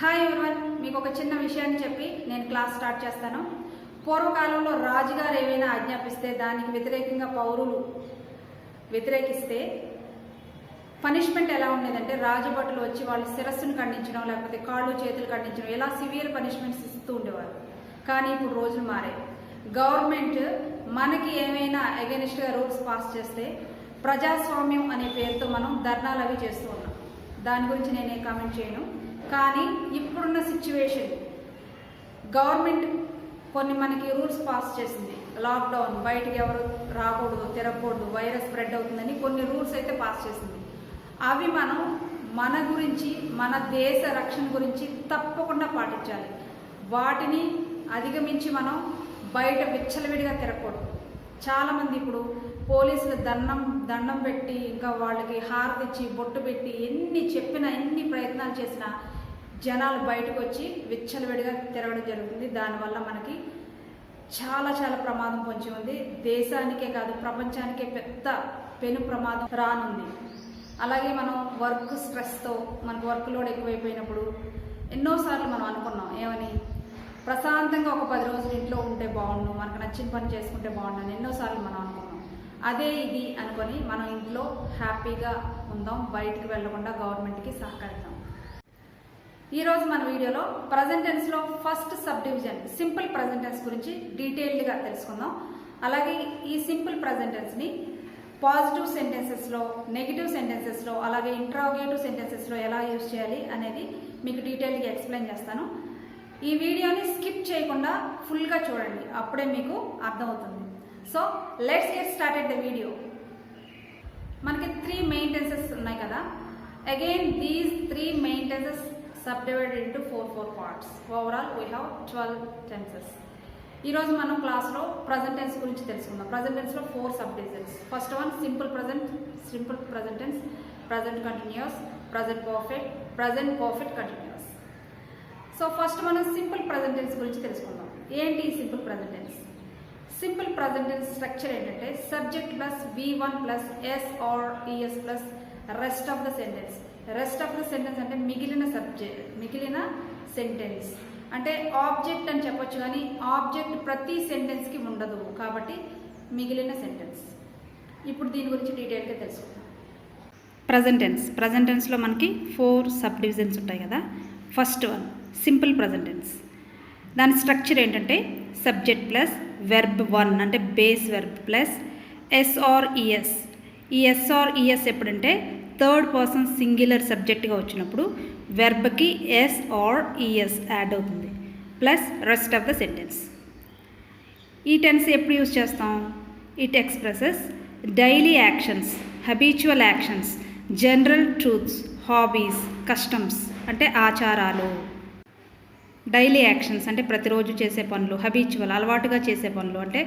Hi everyone మీకు ఒక చిన్న విషయాన్ని చెప్పి నేను క్లాస్ స్టార్ట్ చేస్తాను. పూర్వకాలంలో రాజుగారు ఏమైనా ఆజ్ఞాపిస్తే దానికి వ్యతిరేకంగా పౌరులు వ్యతిరేకిస్తే పనిష్మెంట్ ఎలా ఉండేదంటే రాజభటులు వచ్చి వాళ్ళ శిరస్సును ఖండించడం లేకపోతే కాళ్ళు చేతులు ఖండించడం ఇలా సివియర్ పనిష్మెంట్స్ ఇస్తూ ఉండేవారు. కానీ ఇప్పుడు రోజులు మారాయి. గవర్నమెంట్ మనకి ఏమైనా అగెనిస్ట్గా రూల్స్ పాస్ చేస్తే ప్రజాస్వామ్యం అనే పేరుతో మనం ధర్నాలు అవి చేస్తూ ఉన్నాం. దాని గురించి నేనే కామెంట్ చేయను. కానీ ఇప్పుడున్న సిచ్యువేషన్ గవర్నమెంట్ కొన్ని మనకి రూల్స్ పాస్ చేసింది. లాక్డౌన్ బయటికి ఎవరు రాకూడదు తిరగకూడదు వైరస్ స్ప్రెడ్ అవుతుందని కొన్ని రూల్స్ అయితే పాస్ చేసింది. అవి మనం మన గురించి మన దేశ రక్షణ గురించి తప్పకుండా పాటించాలి. వాటిని అధిగమించి మనం బయట విచ్చలవిడిగా తిరగకూడదు. చాలామంది ఇప్పుడు పోలీసులు దండం దండం పెట్టి ఇంకా వాళ్ళకి హారతిచ్చి బొట్టు పెట్టి ఎన్ని చెప్పినా ఎన్ని ప్రయత్నాలు చేసినా జనాలు బయటకు వచ్చి విచ్చలవిడిగా తిరగడం జరుగుతుంది. దానివల్ల మనకి చాలా చాలా ప్రమాదం పొంచి ఉంది. దేశానికే కాదు ప్రపంచానికే పెద్ద పెను ప్రమాదం రానుంది. అలాగే మనం వర్క్ స్ట్రెస్తో మనకు వర్క్ లోడ్ ఎక్కువైపోయినప్పుడు ఎన్నోసార్లు మనం అనుకున్నాం ఏమని? ప్రశాంతంగా ఒక పది రోజులు ఇంట్లో ఉంటే బాగుండు మనకు నచ్చిన పని చేసుకుంటే బాగుండు అని ఎన్నోసార్లు మనం అనుకున్నాం. అదే ఇది అనుకొని మనం ఇంట్లో హ్యాపీగా ఉందాం బయటికి వెళ్ళకుండా గవర్నమెంట్కి సహకరిద్దాం. ఈరోజు మన వీడియోలో present టెన్స్లో first sub division simple present tense గురించి డీటెయిల్డ్గా తెలుసుకుందాం. అలాగే ఈ సింపుల్ ప్రజెంట్ టెన్స్ని పాజిటివ్ సెంటెన్సెస్లో నెగిటివ్ సెంటెన్సెస్లో అలాగే ఇంట్రాగేటివ్ సెంటెన్సెస్లో ఎలా యూజ్ చేయాలి అనేది మీకు డీటెయిల్గా ఎక్స్ప్లెయిన్ చేస్తాను. ఈ వీడియోని స్కిప్ చేయకుండా ఫుల్గా చూడండి అప్పుడే మీకు అర్థమవుతుంది. So let's get started the video మనకి త్రీ మెయిన్ టెన్సెస్ ఉన్నాయి కదా. Again these three main tenses subdivided into four four parts overall we have twelve tenses ఈరోజు మనం క్లాస్లో ప్రజెంట్ టెన్స్ గురించి తెలుసుకుందాం. Present టెన్స్లో four sub divisions first one simple present simple present tense present continuous present perfect present perfect continuous so first మనం simple present tense గురించి తెలుసుకుందాం. ఏంటి simple present tense simple present tense structure ఏంటంటే subject plus V one plus S or ES plus rest of the sentence rest of the sentence అంటే మిగిలిన subject మిగిలిన sentence అంటే object అని చెప్పొచ్చు కానీ ఆబ్జెక్ట్ ప్రతి సెంటెన్స్కి ఉండదు కాబట్టి మిగిలిన సెంటెన్స్ ఇప్పుడు దీని గురించి డీటెయిల్గా తెలుసుకుందాం. ప్రజెంటెన్స్ ప్రజెంటెన్స్లో మనకి ఫోర్ సబ్ డివిజన్స్ ఉంటాయి కదా. First one simple present tense దాని స్ట్రక్చర్ ఏంటంటే సబ్జెక్ట్ ప్లస్ వెర్బ్ వన్ అంటే base verb plus S or ES ఈ ఎస్ఆర్ఈఎస్ ఎప్పుడంటే థర్డ్ పర్సన్ సింగులర్ సబ్జెక్ట్గా వచ్చినప్పుడు వెర్బ్కి ఎస్ ఆర్ ఈఎస్ యాడ్ అవుతుంది plus rest of the sentence. ఈ టెన్స్ ఎప్పుడు యూజ్ చేస్తాం? It expresses daily actions habitual actions general truths hobbies customs అంటే ఆచారాలు. డైలీ యాక్షన్స్ అంటే ప్రతిరోజు చేసే పనులు హబీచువల్ అలవాటుగా చేసే పనులు అంటే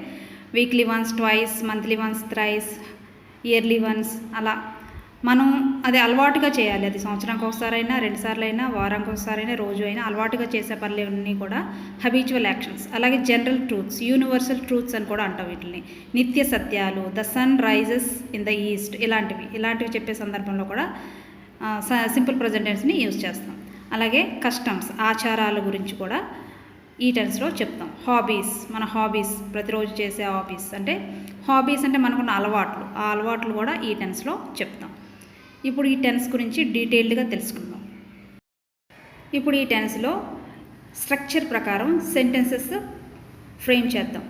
weekly once twice monthly once thrice yearly once అలా మనం అది అలవాటుగా చేయాలి. అది సంవత్సరానికి ఒకసారైనా రెండుసార్లు అయినా వారానికి ఒకసారైనా రోజు అయినా అలవాటుగా చేసే పనులన్నీ కూడా హబీచువల్ యాక్షన్స్ అలాగే జనరల్ ట్రూత్స్ యూనివర్సల్ ట్రూత్స్ అని కూడా అంటాం వీటిని. నిత్య సత్యాలు the sun rises in the east ఇలాంటివి. ఇలాంటివి చెప్పే సందర్భంలో కూడా సింపుల్ ప్రజెంటెన్స్ని యూజ్ చేస్తాం. అలాగే కస్టమ్స్ ఆచారాల గురించి కూడా ఈ టెన్స్లో చెప్తాం. హాబీస్ మన హాబీస్ ప్రతిరోజు చేసే హాబీస్ అంటే హాబీస్ అంటే మనకున్న అలవాట్లు. ఆ అలవాట్లు కూడా ఈ టెన్స్లో చెప్తాం. ఇప్పుడు ఈ టెన్స్ గురించి డీటెయిల్డ్గా తెలుసుకుందాం. ఇప్పుడు ఈ టెన్స్లో స్ట్రక్చర్ ప్రకారం సెంటెన్సెస్ ఫ్రేమ్ చేద్దాం.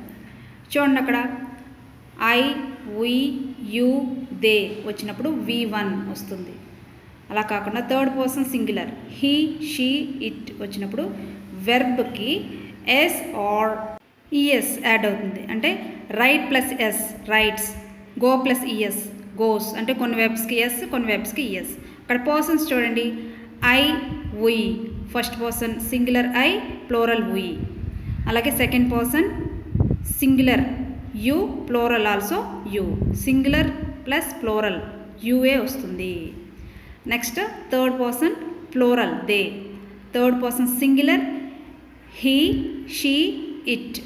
చూడండి అక్కడ. ఐ వి యు దే వచ్చినప్పుడు వి వన్ వస్తుంది. అలా కాకుండా third person singular he she it వచ్చినప్పుడు వెర్బ్కి ఎస్ ఆర్ ఈఎస్ యాడ్ అవుతుంది. అంటే write plus S writes go plus ES goes అంటే కొన్ని వెబ్స్కి ఎస్ కొన్ని వెబ్స్కి ఎస్ అక్కడ పర్సన్స్ చూడండి. I we first person singular I plural we అలాగే second person singular you plural also you singular plus plural UA వస్తుంది. Next third person plural they third person singular he she it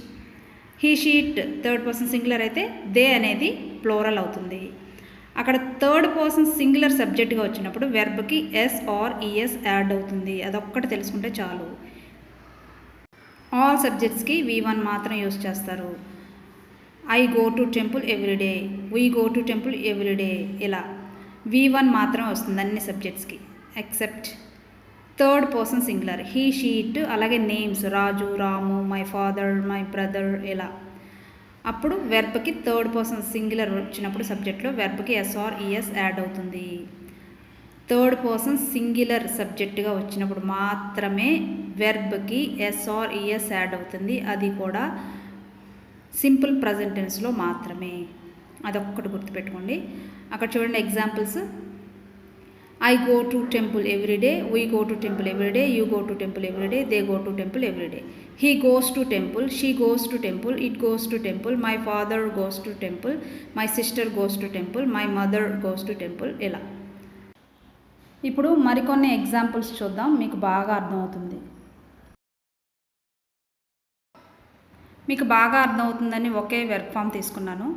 he she it third person singular అయితే they అనేది plural అవుతుంది. అక్కడ third person singular సబ్జెక్ట్గా వచ్చినప్పుడు వెర్బ్కి yes or ES add అవుతుంది. అదొక్కటి తెలుసుకుంటే చాలు. ఆల్ సబ్జెక్ట్స్కి వి వన్ మాత్రం యూస్ చేస్తారు. I go to temple everyday we go to temple everyday ఇలా. వి వన్ మాత్రమే వస్తుంది అన్ని సబ్జెక్ట్స్కి except third person singular he she it అలాగే names Raju Ramu my father my brother ఇలా. అప్పుడు వెర్బ్కి థర్డ్ పర్సన్ సింగులర్ వచ్చినప్పుడు సబ్జెక్ట్లో వెర్బ్కి ఎస్ఆర్ ఈఎస్ యాడ్ అవుతుంది. థర్డ్ పర్సన్ సింగులర్ సబ్జెక్టుగా వచ్చినప్పుడు మాత్రమే వెర్బ్కి ఎస్ఆర్ ఈఎస్ యాడ్ అవుతుంది. అది కూడా సింపుల్ ప్రజెంటెన్స్లో మాత్రమే. అదొక్కటి గుర్తుపెట్టుకోండి. అక్కడ చూడండి examples I go to temple everyday we go to temple everyday you go to temple everyday they go to temple everyday he goes to temple she goes to temple it goes to temple my father goes to temple my sister goes to temple my mother goes to temple ఇలా. ఇప్పుడు మరికొన్ని examples చూద్దాం మీకు బాగా అర్థమవుతుంది. మీకు బాగా అర్థమవుతుందని ఒకే వర్క్ ఫామ్ తీసుకున్నాను.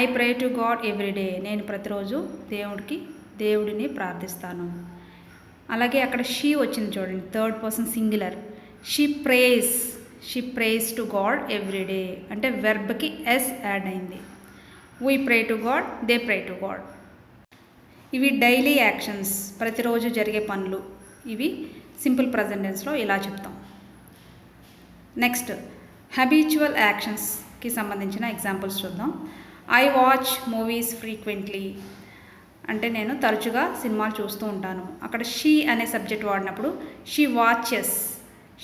I pray to God everyday నేను ప్రతిరోజు దేవుడికి దేవుడిని ప్రార్థిస్తాను. అలాగే అక్కడ షీ వచ్చింది చూడండి third person singular she prays she prays to God everyday అంటే వెర్బ్కి ఎస్ యాడ్ అయింది. We pray to God they pray to God ఇవి డైలీ యాక్షన్స్ ప్రతిరోజు జరిగే పనులు. ఇవి సింపుల్ ప్రజెంటెన్స్లో ఇలా చెప్తాం. నెక్స్ట్ హ్యాబిచువల్ యాక్షన్స్కి సంబంధించిన ఎగ్జాంపుల్స్ చూద్దాం. ఐ వాచ్ మూవీస్ ఫ్రీక్వెంట్లీ అంటే నేను తరచుగా సినిమాలు చూస్తూ ఉంటాను. అక్కడ షీ అనే సబ్జెక్ట్ వాడినప్పుడు she watches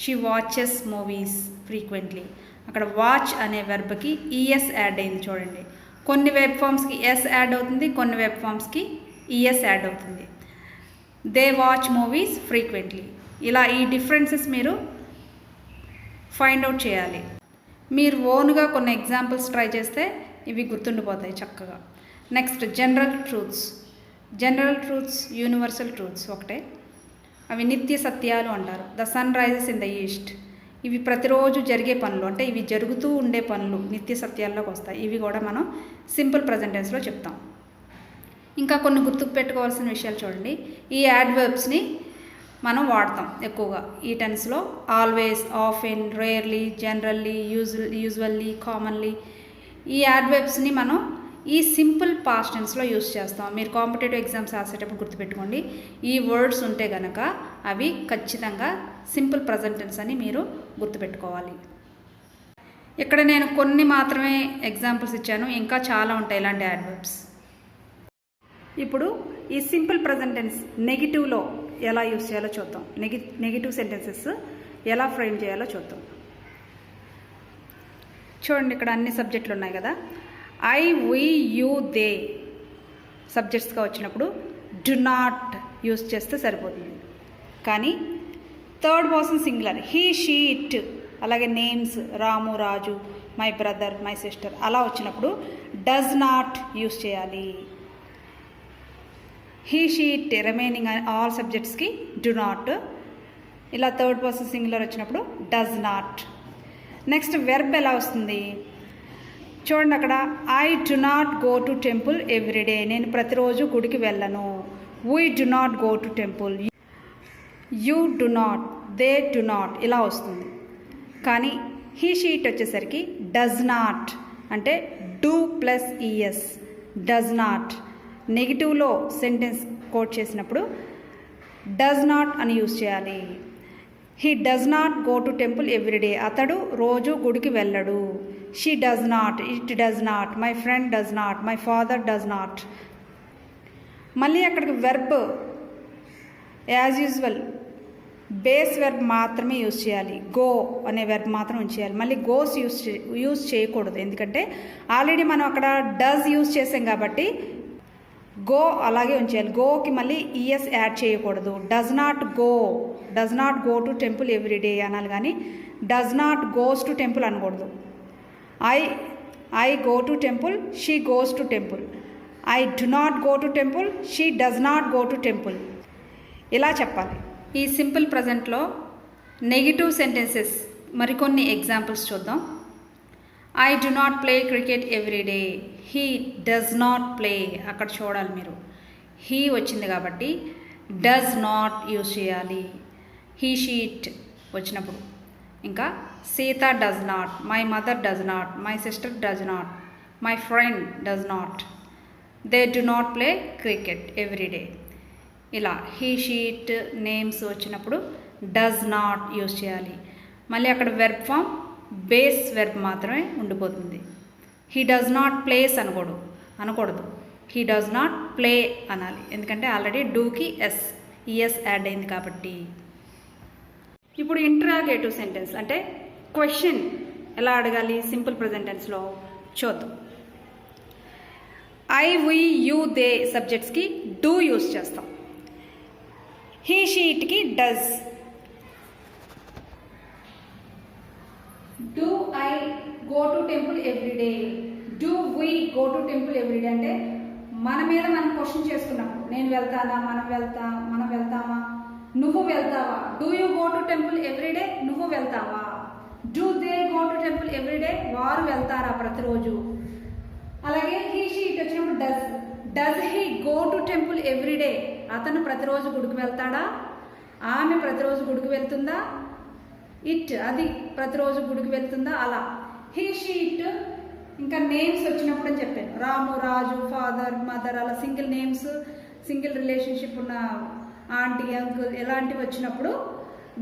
she watches movies frequently అక్కడ వాచ్ అనే వెర్బ్కి ఈఎస్ యాడ్ అయింది చూడండి. కొన్ని వెబ్ ఫామ్స్కి ఎస్ యాడ్ అవుతుంది కొన్ని వెబ్ ఫామ్స్కి ఈఎస్ యాడ్ అవుతుంది. దే వాచ్ మూవీస్ ఫ్రీక్వెంట్లీ ఇలా ఈ డిఫరెన్సెస్ మీరు ఫైండ్ అవుట్ చేయాలి. మీరు ఓన్గా కొన్ని ఎగ్జాంపుల్స్ ట్రై చేస్తే ఇవి గుర్తుండిపోతాయి చక్కగా. Next general truths general truths universal truths ఒకటే. అవి నిత్య సత్యాలు అంటారు. The sun rises in the east. ఇవి ప్రతిరోజు జరిగే పనులు. అంటే ఇవి జరుగుతూ ఉండే పనులు నిత్య సత్యాల్లోకి వస్తాయి. ఇవి కూడా మనం సింపుల్ ప్రజెంటెన్స్లో చెప్తాం. ఇంకా కొన్ని గుర్తుకు పెట్టుకోవాల్సిన విషయాలు చూడండి. ఈ యాడ్వర్బ్స్ని మనం వాడతాం ఎక్కువగా. ఈ టెన్స్లో always often rarely generally use usually commonly ఈ యాడ్వర్బ్స్ని మనం ఈ సింపుల్ పాస్ట్ టెన్స్లో యూస్ చేస్తాం. మీరు కాంపిటేటివ్ ఎగ్జామ్స్ రాసేటప్పుడు గుర్తుపెట్టుకోండి. ఈ వర్డ్స్ ఉంటే గనక అవి ఖచ్చితంగా సింపుల్ ప్రజెంట్ టెన్స్ అని మీరు గుర్తుపెట్టుకోవాలి. ఇక్కడ నేను కొన్ని మాత్రమే ఎగ్జాంపుల్స్ ఇచ్చాను. ఇంకా చాలా ఉంటాయి ఇలాంటి యాడ్వర్బ్స్ ఇప్పుడు ఈ సింపుల్ ప్రజెంట్ టెన్స్ నెగిటివ్లో ఎలా యూస్ చేయాలో చూద్దాం. నెగి నెగిటివ్ సెంటెన్సెస్ ఎలా ఫ్రేమ్ చేయాలో చూద్దాం. చూడండి ఇక్కడ అన్ని సబ్జెక్టులు ఉన్నాయి కదా. ఐ వి యూ దే సబ్జెక్ట్స్గా వచ్చినప్పుడు డు నాట్ యూస్ చేస్తే సరిపోతుంది. కానీ third person singular he she it అలాగే names Ramu Raju my brother my sister అలా వచ్చినప్పుడు డస్ నాట్ యూస్ చేయాలి. He she it remaining all సబ్జెక్ట్స్కి do not. ఇలా థర్డ్ పర్సన్ సింగులర్ వచ్చినప్పుడు డస్ నాట్. నెక్స్ట్ వెర్బ్ ఎలా వస్తుంది? చూడండి అక్కడ I do not go to temple everyday నేను ప్రతిరోజు గుడికి వెళ్ళను. We do not go to temple you do not they do not ఇలా వస్తుంది. కానీ హీ షీట్ వచ్చేసరికి డజ్ నాట్ అంటే do plus E S does not నెగిటివ్లో sentence quote చేసినప్పుడు డజ్ నాట్ అని యూస్ చేయాలి. He does not go to temple everyday అతడు రోజు గుడికి వెళ్ళడు. She does not it does not my friend does not my father does not మళ్ళీ అక్కడికి verb as usual base verb మాత్రమే యూజ్ చేయాలి. గో అనే వెర్బ్ మాత్రం ఉంచేయాలి మళ్ళీ గోస్ యూస్ యూజ్ చేయకూడదు. ఎందుకంటే ఆల్రెడీ మనం అక్కడ డస్ యూజ్ చేసాం కాబట్టి గో అలాగే ఉంచేయాలి. గోకి మళ్ళీ ఈఎస్ యాడ్ చేయకూడదు. Does not go does not go to temple everyday అనాలి కానీ does not goes to temple అనకూడదు. I I go to temple she goes to temple I do not go to temple she does not go to temple ఇలా చెప్పాలి. ఈ simple ప్రజెంట్లో negative sentences మరికొన్ని examples చూద్దాం. I do not play cricket every day he does not play అక్కడ చూడాలి మీరు. He వచ్చింది కాబట్టి డస్ నాట్ యూజ్ చేయాలి. హీ షీట్ వచ్చినప్పుడు. ఇంకా Sita does not my mother does not my sister does not my friend does not they do not play cricket everyday ఇలా he she it names వచ్చినప్పుడు డస్ నాట్ యూజ్ చేయాలి. మళ్ళీ అక్కడ verb form base verb మాత్రమే ఉండిపోతుంది. He does not place అనకూడదు అనకూడదు. He does not play అనాలి. ఎందుకంటే ఆల్రెడీ డూకి ఎస్ ఈఎస్ యాడ్ అయింది కాబట్టి. ఇప్పుడు ఇంట్రాగేటివ్ సెంటెన్స్ అంటే క్వశ్చన్ ఎలా అడగాలి? సింపుల్ ప్రజెంటెన్స్లో చూద్దాం. ఐ వి యూ దే సబ్జెక్ట్స్కి డూ యూస్ చేస్తాం. హీ షీట్కి does do I go to temple everyday do we go to temple everyday అంటే మన మీద మనం క్వశ్చన్ చేసుకున్నాం నేను వెళ్తానా మనం వెళ్తా మనం వెళ్తామా? నువ్వు వెళ్తావా? Do you go to temple every day నువ్వు వెళ్తావా? Do they go to temple everyday వారు వెళ్తారా ప్రతిరోజు? అలాగే హీ షీట్ వచ్చినప్పుడు does does he go to temple everyday అతను ప్రతిరోజు గుడికి వెళ్తాడా? ఆమె ప్రతిరోజు గుడికి వెళ్తుందా? ఇట్ అది ప్రతిరోజు గుడికి వెళ్తుందా? అలా. హీ షీట్ ఇంకా నేమ్స్ వచ్చినప్పుడు అని చెప్పాను. రాము రాజు ఫాదర్ మదర్ అలా సింగిల్ నేమ్స్ సింగిల్ రిలేషన్షిప్ ఉన్న ఆంటీ అంకుల్ ఇలాంటివి వచ్చినప్పుడు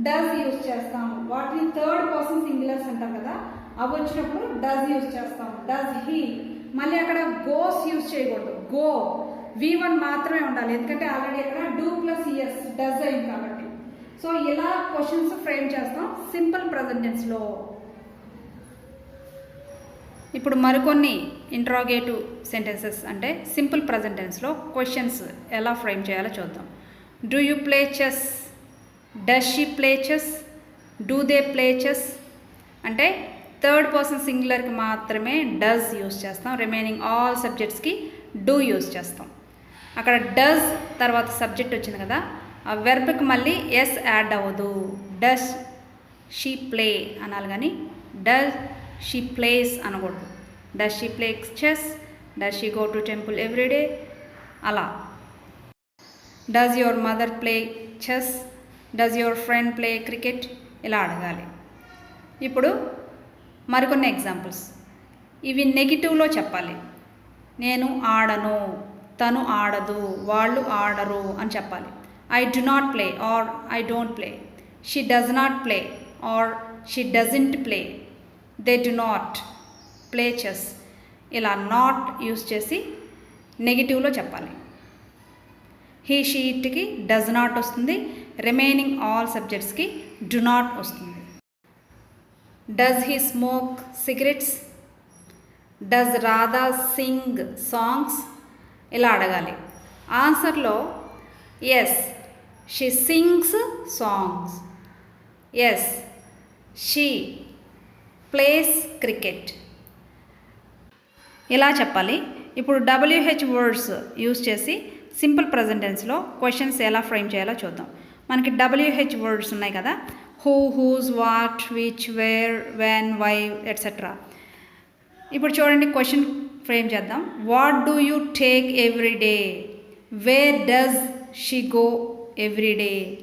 డస్ యూజ్ చేస్తాము. వాటిని థర్డ్ పర్సన్ సింగులర్స్ అంటాం కదా అవి వచ్చినప్పుడు డస్ యూజ్ చేస్తాం డస్ హీ మళ్ళీ అక్కడ గోస్ యూజ్ చేయకూడదు. గో వి వన్ మాత్రమే ఉండాలి. ఎందుకంటే ఆల్రెడీ అక్కడ డూ ప్లస్ ఇయర్స్ డస్ అయింది కాబట్టి. సో ఇలా క్వశ్చన్స్ ఫ్రేమ్ చేస్తాం సింపుల్ ప్రజెంటెన్స్లో ఇప్పుడు మరికొన్ని ఇంట్రాగేటివ్ సెంటెన్సెస్ అంటే సింపుల్ ప్రజెంటెన్స్లో క్వశ్చన్స్ ఎలా ఫ్రేమ్ చేయాలో చూద్దాం. Do you play chess does she play chess do they play chess అంటే థర్డ్ పర్సన్ సింగులర్కి మాత్రమే డస్ యూస్ చేస్తాం. రిమైనింగ్ ఆల్ సబ్జెక్ట్స్కి డూ యూస్ చేస్తాం. అక్కడ డస్ తర్వాత సబ్జెక్ట్ వచ్చింది కదా ఆ వెర్బ్కి మళ్ళీ ఎస్ యాడ్ అవ్వదు. డస్ షీ ప్లే అనాలి కానీ డస్ షీ ప్లేస్ అనకూడదు. Does she play chess does she go to temple everyday అలా. Does your mother play chess does your friend play cricket ఇలా అడగాలి. ఇప్పుడు మరికొన్ని ఎగ్జాంపుల్స్ ఇవి నెగిటివ్లో చెప్పాలి. నేను ఆడను తను ఆడదు వాళ్ళు ఆడరు అని చెప్పాలి. I do not play or I don't play she does not play or she doesn't play they do not play chess ఇలా నాట్ యూస్ చేసి నెగిటివ్లో చెప్పాలి. హీ షీట్కి డజ్ నాట్ వస్తుంది. రిమైనింగ్ ఆల్ సబ్జెక్ట్స్కి డు నాట్ వస్తుంది. Does he smoke cigarettes? Does Radha sing songs? ఇలా అడగాలి. ఆన్సర్లో yes she sings songs yes she plays cricket ఇలా చెప్పాలి. ఇప్పుడు డబ్ల్యూహెచ్ వర్డ్స్ యూస్ చేసి సింపుల్ ప్రజెంటెన్స్లో క్వశ్చన్స్ ఎలా ఫ్రేమ్ చేయాలో చూద్దాం. మనకి డబ్ల్యూహెచ్ వర్డ్స్ ఉన్నాయి కదా. Who whose what which where when why etcetera ఇప్పుడు చూడండి క్వశ్చన్ ఫ్రేమ్ చేద్దాం. What do you take every day where does she go every day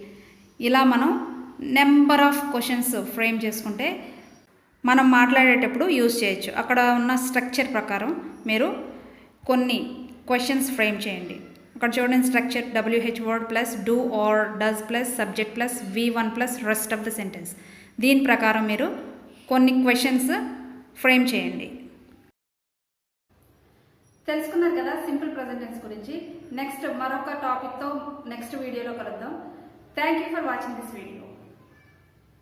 ఇలా మనం నెంబర్ ఆఫ్ క్వశ్చన్స్ ఫ్రేమ్ చేసుకుంటే మనం మాట్లాడేటప్పుడు యూజ్ చేయొచ్చు. అక్కడ ఉన్న స్ట్రక్చర్ ప్రకారం మీరు కొన్ని క్వశ్చన్స్ ఫ్రేమ్ చేయండి. అక్కడ చూడండి structure W H word plus do or does plus subject plus V one plus rest of the sentence దీని ప్రకారం మీరు కొన్ని క్వశ్చన్స్ ఫ్రేమ్ చేయండి. తెలుసుకున్నారు కదా సింపుల్ ప్రజెంటెన్స్ గురించి. నెక్స్ట్ మరొక టాపిక్తో నెక్స్ట్ వీడియోలో కలుద్దాం. Thank you for watching this video